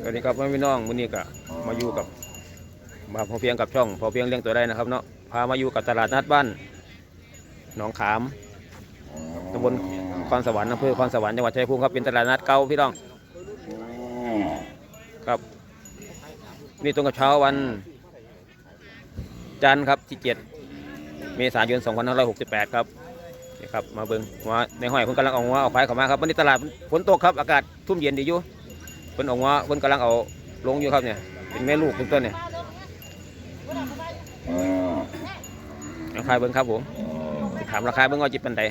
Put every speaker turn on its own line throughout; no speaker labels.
สวัสดีครับพี่น้องวันนี้ก็มาอยู่กับมาพอเพียงกับช่อง พอเพียงเลี้ยงตัวได้นะครับเนาะพามาอยู่กับตลาดนัดบ้านหนองขามตำบลคอนสวรรค์อำเภอคอนสวรรค์จังหวัดชัยภูมิครับเป็นตลาดนัดเก่าพี่น้องครับนี่ตรงกับเช้าวัน จันทร์ครับที่7เมษายน2568 ครับนี่ครับมาเบิ่งว่าในห้อยเพิ่นกำลังเอาหัวเอาควายเข้ามาครับวันนี้ตลาดฝนตกครับอากาศทุ่มเย็นดีอยู่ เพิ่นออกมาเพิ่นกำลังเอาลงอยู่ครับเนี่ย เป็นแม่ลูกเป็นต้นเนี่ยราคาเบิ่งครับผมสิถามราคาเบิ่งว่าจิตปันใด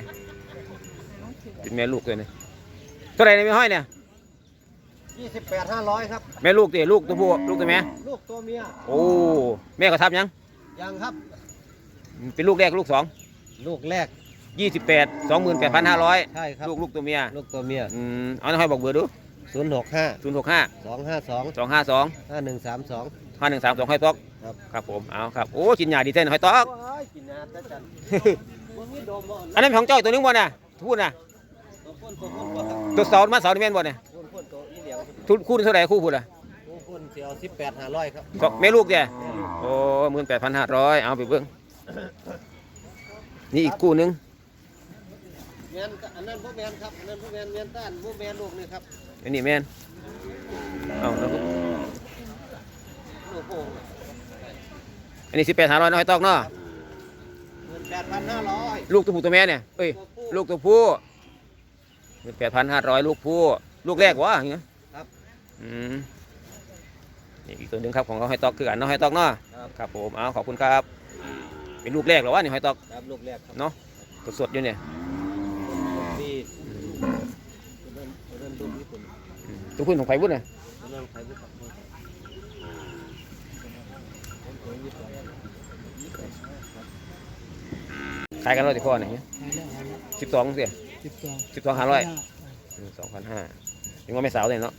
เป็นแม่ลูกเลยเนี่ยเท่าไหร่เนี่ยไม่ห้อยเนี่ย
ยี่สิบแปดห้าร้อยครับ
แม่ลูกตีลูกตัวผู้ลูกตัวแม่
ลูกตัวเมีย
โอ้แม่ก็ทับยัง
ยังครับ
เป็นลูกแรกลูกสอง
ลูกแรก
ยี่สิบแปดสองหมื่นแปดพันห้าร้อย
ใช่ครับ
ลูกลูกตัวเมีย
ลูกตัวเมีย
อืมเอาให้บอกเบอร์ดู
ศูนย์หกห้า
ศูนย์หกห้า
สองห้าสอง
สองห้าสอง
ห้าหนึ่งสามสอง
ห้าหนึ่งสามสองห้อยตอก
ครับ
ครับผมเอาครับโอ้กินยาดีเท่นห้อยตอก
กินน้ำได้จันมันมีโดมบ่
อันนั้นของเจ้าตัวนึงบ่น่ะพูดน่ะ
ตัวพ่นตัวพ่นบ่ครับ
ตัวเสามาเสานี่แม่นบ่เนี่ย
พ่นพ่นตัวอีเหลียง
ทุนคู่เท่าไหร่คู่พูดอะ
พ่นพ่นเสียวสิบแปดห้าร้อยครับ
ก็แม่ลูกเนี่ย
แม่ลูก
โอ้หมื่นแปดพันห้าร้อยเอาไปเบิ่งนี่อีกคู่หนึง
แมนอันนั้นพวกแมนครับอันนั้นพวกแมนแมนต้านพวกแมนลูกนี่ครับ
อันนี้แม่นเอาแล้วก็
ลูกโป่ง
อันนี้สิบแปดห้าร้อยน้อยตอกเนาะ
หมื่นแปดพันห้าร้อย
ลูกตัวผู้ตัวแม่เนี่ยเอ้ยลูกตัวผู้หมื่นแปดพันห้าร้อยลูกผู้ลูกแรกวะอย่างเงี้ย
ครับ
อืมนี่อีกตัวหนึงครับของเขาให้ตอกคือกันเนาะให้ตอกเนาะ
ครับ
ครับผมเอาขอบคุณครับ เป็นลูกแรกเหรอวะนี่ให้ตอก
ครับลูกแรกครับ
เนาะสดๆอยู่เนี่ย
มีตัวนั้นตัวนั้นลูกญี่ปุ่น
อืม ตัวพุ่นของไฟบุญน่ะ
ตัวนั้นไทยญี่ปุ่น
ขายกันร้อยสิพ่อเนี่ยสิบสองเสีย
สิบสอง
สิบสองห้าร้อยสองพันห้ายังว่าไม่สาวเลยเนาะ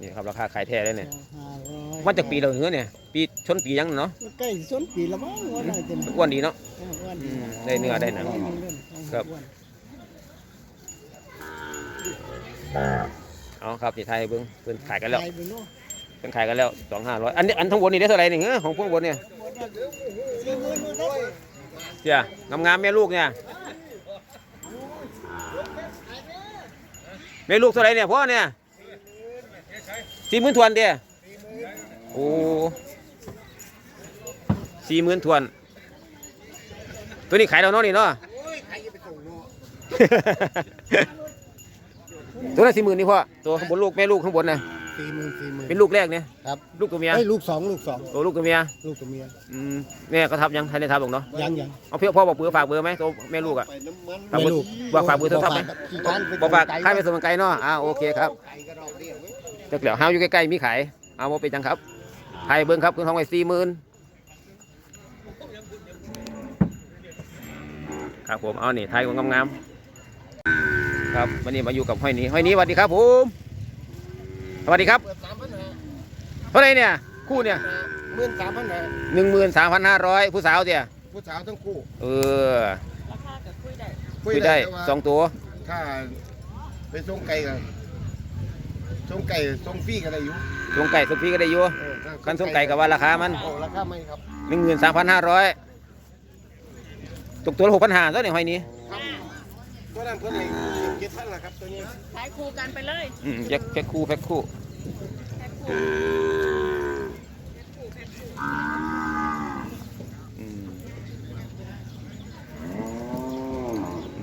นี่ครับราคาขายแท้เลยเนี่ย
ห้าร้อย
มันจากปีเราเหนือเนี่ย ปีชนปียังเนาะ
ใกล้ส้นปีละมั้งวันไหนจะ
อ้วนดีเนาะ
วัน
อืมได้เนื้อได้หนังครับ เอาครับที่ไทยเบิ้งเพิ่นขายกันแล้ว
ไปเนาะ
เพิ่นขายกันแล้วสองห้าร้อยอันนี้อันทั้งบนนี่ได้เท่าไหร่นี่เออของพวกบนเนี่ย
สี่หมื่นครับ
เจ้างามๆแม่ลูกเนี่ยแม่ลูกเท่าไหร่เนี่ยพ่อเนี่ยสี่หมื่นทวนเดียโอ้สี่หมื่นทวน ตัวนี้ขายแล้วเนาะนี่เนาะ ตัวนั้นสี่หมื่นนี่พ่อตัวข้างบนลูกแม่ลูกข้างบนนะ
สี่หมื่นสี่หมื่น
เป็นลูกแรกเนี่ย
ครับ
ลูกตัวเมีย
ไอ้ยลูกสองลูกสอง
ตัวลูกตัวเมีย
ลูกตัวเมีย
อืมแม่ก็ทับยังทันได้ทับหรอกเนาะ
ยังยัง
เอาเพื่อพ่อบอกเบอร์ฝากเบอร์ไหมตัวแม่ลูกอะฝากเบอร์
ไม่ลูก
บอกฝากเบอร์โทรศัพท์ไหม
กี่การไป
บอกฝาก
ไค่า
ยไปสมังไกลเนาะอ่าโอเคครับ
ไก่ก็ดอกเดียว
แต่เหลียวห้าวอยู่ใกล้ๆมีขายเอามาเป็นจังครับไทยเบิ้งครับคุณทองไว้สี่หมื่นครับผมเอานี่ไทยของงามๆ ครับวันนี้มาอยู่กับห้อยนี้ห้อยนี้สวัสดีครับผมสวัสดีครับ
เปิดสามพันห้า
เท่าไหรเนี่ยคู่เนี่ย
หมื่นสามพันห้า
หนึ่งหมื่นสามพันห้าร้อยผู้สาวเดีย
ผู้สาวทั้งคู่
เออ
ราคากับคุยได้
คุยได้
แต่ว่า
สองตัว
ถ้าไปส่งไก่กันส่งไก่ส่งฟรีก็ได้อยู่
ส่งไก่สุพีก็ได้อยู่
เออถ้า
คันส่งไก่กับว่าราคามัน
โอ้ราคาไม่ครับ
หนึ่งหมื่นสามพันห้าร้อยตกตัวละหกพันห้าตัวเนี่ยห้อยนี้
ครับตัวนั้นเพิ่นให้เจ็ดพันละครับตัวนี้
ขายคู่กันไปเลย
อืมแพ็คแพ็คคู่แพ็คคู่
แพ็คคู่
อืม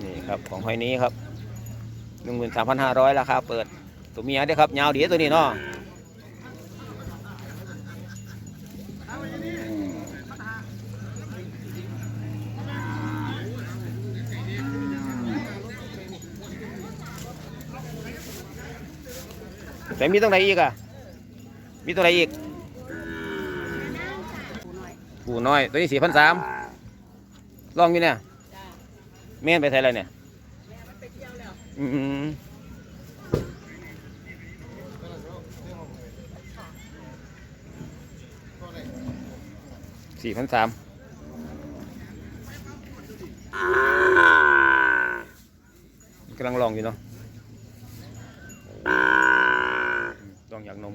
นี่ครับของหอยนี้ครับหนึ่งหมื่นสามพันห้าร้อยราคาเปิดตัวเมียด้วยครับยาวดีตัวนี้เนาะ แต่มีตรงไหนอีกอะ มีตรงไหนอีก กูน้อย ตัวนี้สี่พันสามลองอยู่เนี่ยแม่นไปไทยอะไรเนี่ยอืมสี่พันสามกำลังลองอยู่เนาะ ต้องอยากนม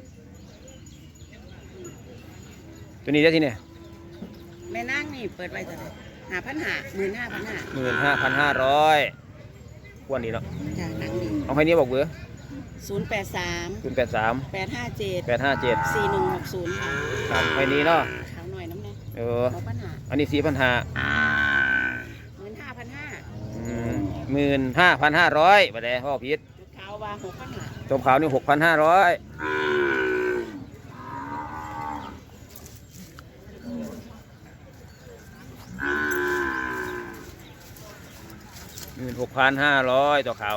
ตัวนี้ได้ที่เนี่ย
แม่นั่งนี่เปิดไว้เท่าไหร่หาพันหาหมื่นห้าพันห้า
หมื่นห้าพันห้าร้อยควรดีเนาะ
จ้ะนั่งดี
เอาให้นี้บอกเบอร์
ศูนย์แปดสาม
คุณแปดสาม
แปดห้าเจ็ด
แปดห้าเจ็ด
สี่หนึ่งหกศูนย์ค่ะ
ครับให้นี้เนาะ
เช้าหน่อยน้ำแน่
เออ
หกพันหา
อันนี้สี่พันห้า
หมื่นห้าพันห้า
หมื่นห้าพันห้าร้อยไปเลยพ่อพีท
ลูกขาวว่าหกพันหา
จมขาวนี่หกพันห้าร้อยหมื่นหกพันห้าร้อยตัวขาว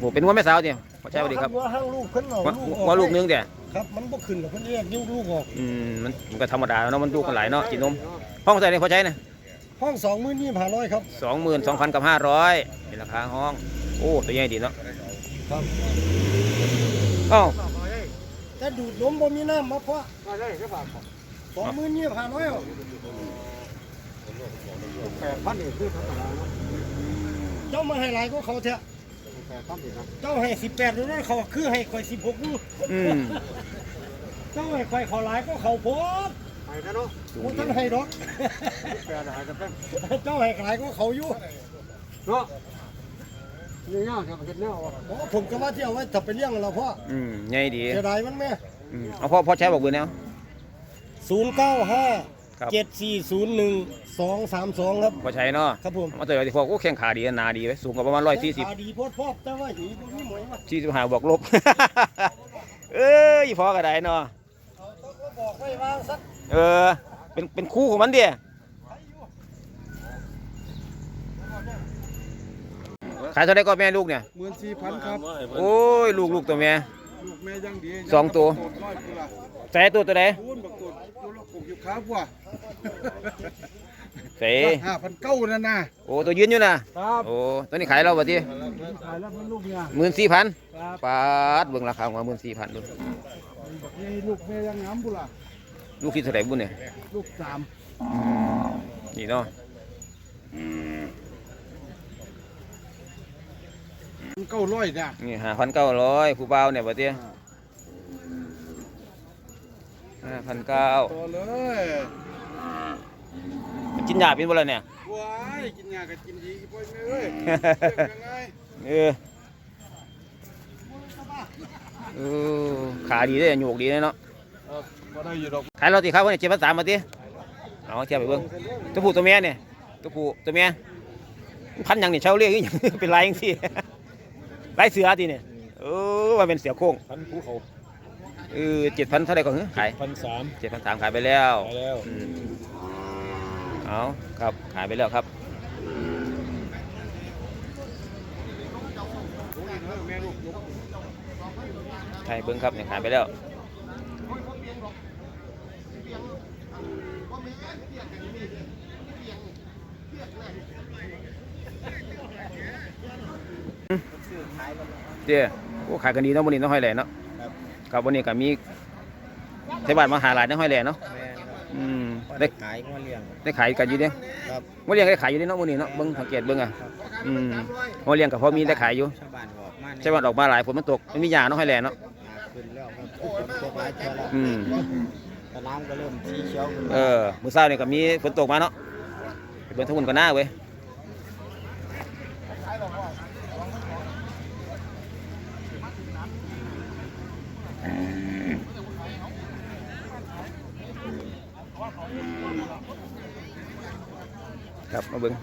โหเป็นว่าแม่สาวเนี่ยขอใช่สวัสดีครับ
ว่าห้างลูกเพิ่นเอา
ว่า
ลูกออก
ว่าลูกนึงเดี๋ย
ครับมันบ่ขึ้นหรอกเพิ่นแยกนิ้วลูกออก
อืมมันมันก็ธรรมดาเนาะมันดูกันหลายเนาะกินนมห้องเท่าไหร่เนี่ยพอใช้เนี่ย
ห้อง2มื้อนี้500ครับ
สองหมื่นสองพันกับห้าร้อยเป็นราคาห้อง โอ้ตัวใหญ่ดีเนาะ
ครับ
เอ้า
แต่ดูดนมบ่มีน้ำมาเพราะได้ได้บาทสองมื้อนี้500เอา 8,000นี่คือธรรมดาเนาะเจ้ามาให้หลายก็เขาแท้8,000นี่ครับเจ้าให้18ดูนั่นเขาคือให้ข่อย16ดู
อืม
เจ้าให้ข่อยเขาหลายก็เขาโพดให้กันเนาะบ่ทันให้ดอกแปดหายกันเจ้าให้หลายก็เขาอยู่เนาะนี่เนาะจะเฮ็ดแนวอ๋อผมก็ว่าที่เอาไว้ถ้าไปเลี้ยงแล้วพ่อ
อืมใหญ่ดี
เสียดายมันแม่
อืมเอาพ่อพ่อใช้บอกเบอร์แนว
095
ครับ
7401 232ครับ
พ่อใช้เนาะ
ครับผม
มาตัวเดียวที่พ่อโอ้แข้งขาดีหนาดีไว้สูงกว่าประมาณร้อยสี่สิบ
ขาดีโพดพอบแต่ว่าหีบ่มีหมวยมา
สี่สิบห้าบวกลบ เอ้ยพ่อก็ได้เนาะ
เอาต้องก็บอกไว้วางสัก
เออ เป็นเป็นคู่ของมันเดียขายเท่าไหรก็แม่ลูกเนี่ย
หมื่นสี่พันครับ
โอ้ย ลูกลูกตัวแม่
ลูกแม่ยังดี
สองตัว
น้อยกูละ
ใส่ตัวตัวใด
คูณบักตั วกูละปลูกอยู่ขาบัว
ใส่
ห้าพันเก้านั่นนะ
โอ้ตัวยืนอยู่นะครับโอ้ตัวนี้ขายเราบ่ที
ขายแล้วมันลูกเนี่ย
หมื่นสี่พัน
ครับ
ปาดเบิ่งราคาของหมื่นสี่พันดู
นี่ลูกแม่ยังงามกูละ
ลูกที่เท่าไหร่บุญเนี่ย
ลูกสาม
นี่เนาะ
เก้าร้อยนะ
นี่ห้าพันเก้าร้อยผู้เบาเนี่ยบ่ที ห้าพันเก้า
ตัวเลย
กินยาเป็นบ่ล่ะเนี่ย
ว้ายกินยาก็กินดีพ่อแม่เอ้ยเรื่องยังไง
เออเออขาดีเด้โยกดีเนาะ
เออบ่ได้อยู่ดอก
ขายเราตีครับวันนี้เจ็ดพันสามมาตีเอาเทียบไปเบิ่งตัวผู้ตัวเมียเนี่ยตัวผู้ตัวเมียพันหยังเนี่ยเช่าเรียกอหยังเป็นลายยังสิลายเสือทีเนี่ยเออว่าเป็นเสือโค้ง
พันภูเขา
เออเจ็ดพันเท่าไหร่ก่อนเหรอขาย
พันสาม
เจ็ดพันสามขายไปแล้ว
ไปแล้ว
อืมเอาครับขายไปแล้วครับใช่เบิ้งครับเนี่ยขายไปแล้วเจ้โอ้ขายกันดีเนาะวันนี้เน้องห้อยแหล่เนาะ ครับวันนี้ก็มีเทศบาลมาหาหลายเน้องห้อยแหล่เนาะอืมได้
ขายงัวเลี้ยง
ได้ขายกันอยู่เด้
ครับ
วันเลี้ยงได้ขายอยู่เด้เนาะวันนี้เนาะเบิ่งสังเกตเบิ่งอะอืมวันเลี้ยงกับพอมีได้ขายอยู่
ชาวบ้านบอกมา
ใช่ว่าออกมาหลายฝนมันตกมันมีหญ้าเนาะห้อยแหล่เนาะ
ขึ้นแล้วครับตกหลายเท่าแล้ว
อืม
แต่น้ำก็เริ่มสีเขียวขึ้น
เออมื้อเช้านี่ก็มีฝนตกมาเนาะไปเบิ่งทั้งหมดก็น่าเว้ย ครับมาเบิ่ง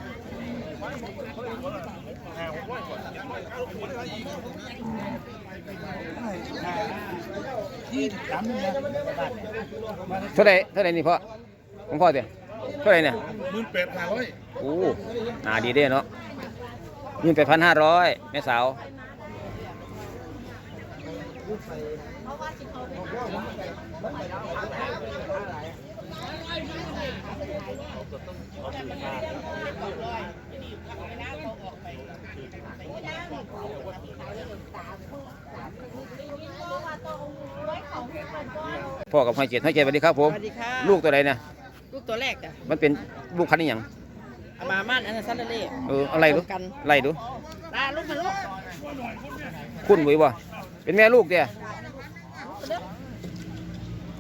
เท่าไหรเท่าไหรนี่พ่อของพ่อเดียเท่าไหรเนี่ย
หมื่นแปดห้าร้อย
โอ้หนาดีเด้เนาะยืนไปพันห้าร้อยแม่สาวพ่ อกับห้อยเจ็ดห้อยเจ็ดสวัสดีครับผม
สวัสดีค่ะ
ลูกตัวใดเนี่ย
ลูกตัวแรกจ้ะ
มันเป็นลูกพันธุ์อหย่าง
เอามาม่านอันนั้นซันเล่
เอออะไรดู
กัน
ไล่ดู
ลาลูกมาลูก
คุ้นไว้บ่เป็นแม่ลูกเดีย
เ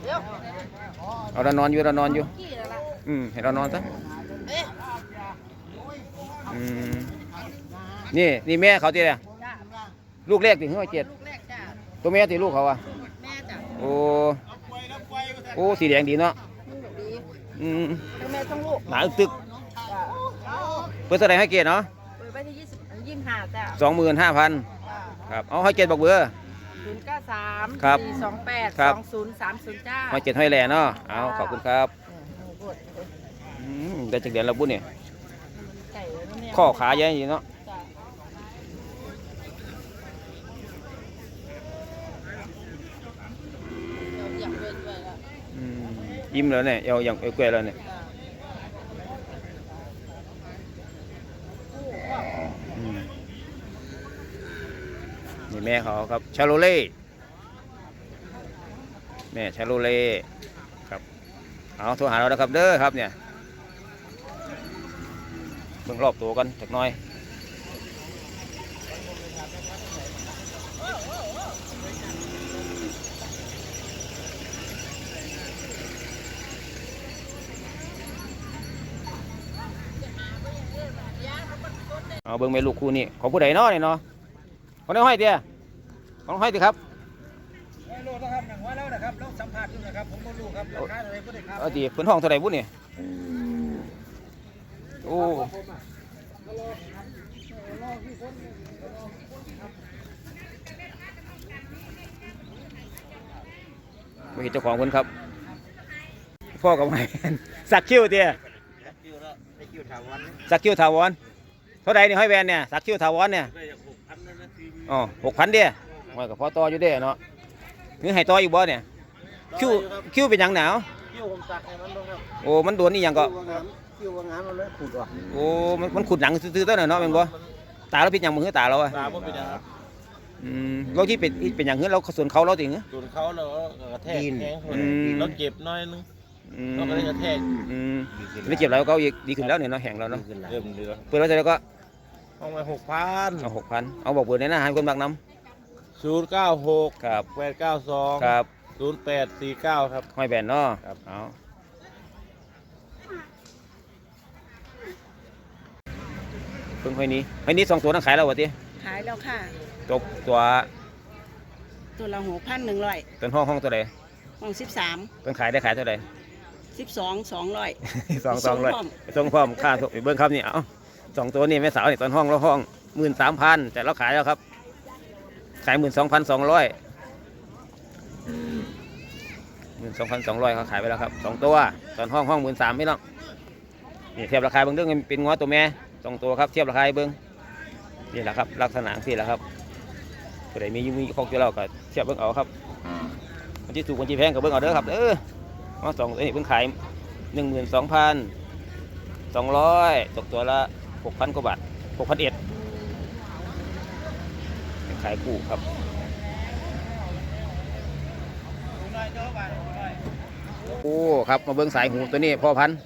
ร็ว
เอาเรานอนอยู่เรานอนอยู่
กี่แล้วล่ะ
อืมให้เรานอนซะ
เอ๊ะ
อืมนี่นี่แม่เขาตีเนี่ย
จ้า
ลูกแรกถึงห้อยเจ็ด
ลูกแรกจ้า
ตัวแม่ตีลูกเขาอะ
แม่จ้ะ
โอ้โอ้สีแดงดีเนาะ
ลูกดี
อืม
ทั้งแม่ทั้งลูก
หนาอึกตึก
จ้า
เปิดเท่าไหร่ให้เกศเนาะ
เปิดไว้ที่ยี่สิบยี่สิบห้าจ้า
สองหมื่นห้าพัน
จ้า
ครับเอาให้เกศบอกเบอร์
ศูนย์เก้าสาม
ครับ
สี่สองแปด
ครับ
สองศูนย์สามศูนย์จ้า
ให้เกศให้แหล่เนาะเอาขอบคุณครับ
เออหมูบด
อืม ได้จากเดือนแล้วบุญเนี่ย
ไก่แล้วเนี่ย
ข้อขาใหญ่อยู่เนาะ
จ้าอยากเดินด้วยละ
อืมยิ้มแล้วเนี่ยเอาอย่างเอาแกวแล้วเนี่ย
จ้า
อืมนี่แม่เขาครับชาโลเล่แม่ชาโลเล่ครับเอาโทรหาเราแล้วครับเด้อครับเนี่ย เบิ่งรอบตัวกันจักหน่อยเอาเบิ่งแม่ลูกคู่นี่ของผู้ใดเนาะนี่เนาะของน้องห้อยเตี้ยของน้องห้อยติครับ
ไม่รู้นะครับหนังว่าแล้วนะครับแล้วสัมภาษณ์อยู่นะครับผมก็รู้ครับราคาอะไรก็ได้ครับ
เอาติเพิ่นห้องเท่าไหร่บุญนี่ โอ้ไม่เห็นเจ้าของเพิ่นครับ พ่อกับแม่สักคิ้วเตี้ยสักคิ้วถาวรเท่าไรนี่ห้อยแวนเนี่ยสักคิ้วถาวรเนี่ยอ๋อหกพันเดียมันกับพ่อต่ออยู่เด้เนาะนี่ให้ต่ออีกบ่เนี่ยคิ้วคิ้วเป็นยังหนาว
คิวผมตักให้มันลงครับ
โอ้มันโดนนี่ยังก็
คิววางานมันเลยขุดออก
โอ้มันมันขุดหนังซื่อๆตัวหน่อยเนาะเป็นบ่ตาเราเป็นหยังมือตาเราอะ
ตาบ่เป็นหยังครับ
อืมเราที่เป็นเป็นหยังเงี้เราส่วนเขาเราติง
ส่วนเขาเราก็กระแทกแข้ง
อืม
เราเจ็บน้อยนึง
อืม
เราก็เลยกระแทก
อืมไม่เจ็บแล้วก็อีกดีขึ้นแล้วเนี่ยเนาะแห้งแล้วเนาะ
เริ่มเหลือ
เปิดแล้วเสร็จแล้วก็
ห้องไว้หกพัน
เอาหกพันเอาบอกเบอร์ในหน้าให้คนบักน้
ศูนย์เก้าหก
ครับ
แปดเก้าสอง
ครับ
ศูนย์แปดสี่เก้าครับ
ห้อยแบนเนาะ
ครับ
เอา พิ่งห้อยนี้ห้อยนี้สองตัวนั่งขายแล้ววะที
ขายแล้วค่ะ
ตัวตัว
ตัวละหกพันหนึ่งร้อย
ต้นห้องห้องตัวใด
ห้องสิบสาม
ต้นขายได้ขายเท่าไหร่
สิบสองสองร้อย
สองสองร้อย
ส่งพร้อม
ส่งพร้อมค่าส่งเบิ้งครับนี่เอาสองตัวนี่แม่สาวนี่ตอนห้องแล้วห้องหมื่นสามพันแต่เราขายแล้วครับ ขายหมื่นสองพันสองร้อยหมื่นสองพันสองร้อยเขาขายไปแล้วครับสองตัวตอนห้องห้องหมื่นสามไม่ต้องนี่เทียบราคาเบิ้งเรื่องเป็นง้อตัวแม่ สองตัวครับเทียบราคาให้เบิ้งนี่แหละครับลักษณะที่แหละครับผู้ใดมีมีครบอยู่แล้วก็เทียบเบิ้งเอาครับมันที่ถูกมันที่แพงก็เบิ้งเอาเด้อครับเออมาสองตัวนี้เพิ่งขายหนึ่งหมื่นสองพันสองร้อยตกตัวละหกพันกว่าบาทหกพันเอ็ดขายกูครับโอ้ครับมาเบิ้งสายหูตัวนี้พ่อพันธุ์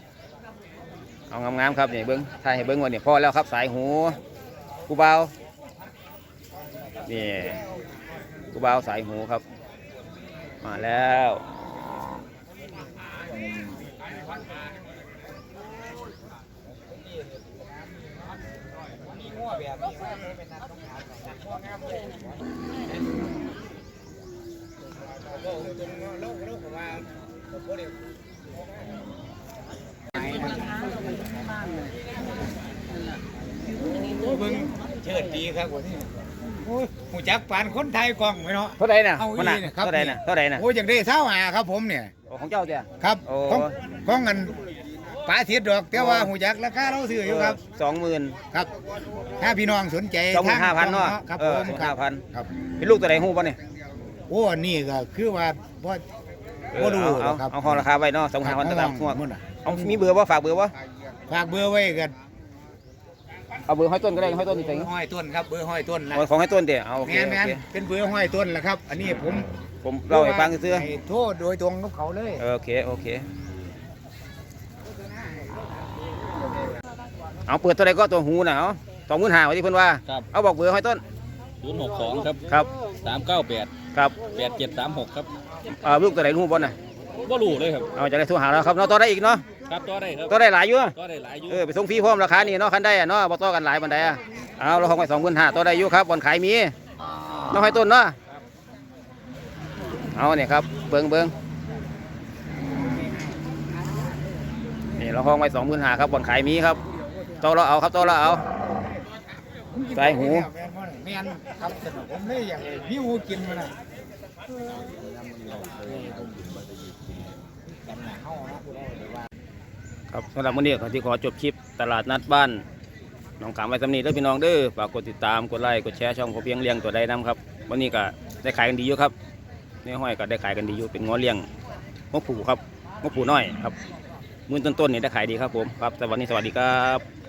เอางามๆครับนี่เบิ้งถ่ายให้เบิ้งวันนี้พอแล้วครับสายหูกูเบานี่กูเบาสายหูครับ มาแล้ว
โอ้เบิ่งเชิ ดดีครับโอ้ยหูจักปานคนไทยกล้องไหมเนาะ
เท่าไหรน่ะ
เอา
มันน่ะ
อีนี่ครับ
เท่าไหรน่ะเท่าไหรน่ะ
โอ้ยอย่างได้เช้าหาครับผมเนี่ย
โอ้ของเจ้าเจ้า
ครับ
โอ้
ของของเงินป้าเทียดดอกแต่ว่าหูจักราคาเราซื้ออยู่ครับ
สองหมื่น
ครับ ถ้าพี่น้องสนใจ
สองหมื่นห้าพันเนาะ
ครับ
เอ
ผ
อ
ม
สอง
ครั
ห้า
บ
พัน
ครับ
เป็นลูกตัวไหนหูป่ะเนี่ย
โอ้อันนี้ก็คือว่าบ่
เออ
บ่รู้
เอาเอา
ครับ
เอาห้องราคาไว้เนาะสองหาวันตลาดทั่ว
หมดน่ะ
เอามีเบอร์บ่ฝากเบอร์บ่
ฝากเบอร์ไว้กัน
เอาเบอร์ห้อยต้นก็ได้ห้อยต้นนี่
เบ
จั
องร์ห้อยต้นครับเบอร์ห้อยต้นนะ
เอาของห้อยต้นเดี๋ยวเอาโอเค
แม่น
โอ
แม่น
เค
เป็นเบอร์ห้อยต้นแหละครับ อันนี้ผม
ผมเล่าให้ฟังซื่อ
ให้โทษโดยตรงกับเขาเลย
ๆเออโอเคโอเค เอาเปิดตัวใดก็ตัวหูน่ะเอาสองหมื่นห้าวันที่เพิ่นว่า
ครับ
เอาบอกเบอร์ห้อยต้น
ศูนย์หกสองครับ
ครับ
สามเก้าแปด
ครับ
แปดเจ็ดสามหกครับ
เอ่อลูกตัวไหนลูกบอลน่ะ
บ่รู้เลยครับ
เอาจะได้โทรหาเราครับเนาะต่อได้อีกเนาะ
ครับต่อได้ครับ
ต่อได้หลายอยู่
ต่อได้หลายอยู่
เออไปส่งฟรีพร้อมราคานี่เนาะคันได้อะเนาะบ่ต่อกันหลายบันไดอะเอาเราห้องไว้สองหมื่นห้าต่อได้อยู่ครับบอลขายมีน้องให้ต้นเนาะเอาเนี่ยครับเบิ้งเบิ้งนี่เราห้องไว้สองหมื่นห้าครับบอลขายมีครับต่อเราเอาครับต่อเราเอาใส่หู
แม่นบ่แม่นครับสนุกผมเลยอยากให้พี่หูกินมันน่ะ
ครับสำหรับวันนี้ขอที่ขอจบคลิปตลาดนัดบ้านน้องขามไว้สำนีแล้วพี่น้องเด้อฝากกดติดตามกดไลค์กดแชร์ช่องพอเพียงเลี้ยงตัวใดน้ำครับวันนี้ก็ได้ขายกันดีอยู่ครับในห้อยก็ได้ขายกันดีอยู่เป็นง้อเลี้ยงงอผูครับงอผูน้อยครับมื่นต้นๆนี่ได้ขายดีครับผมครับสวัสดีสวัสดีครับ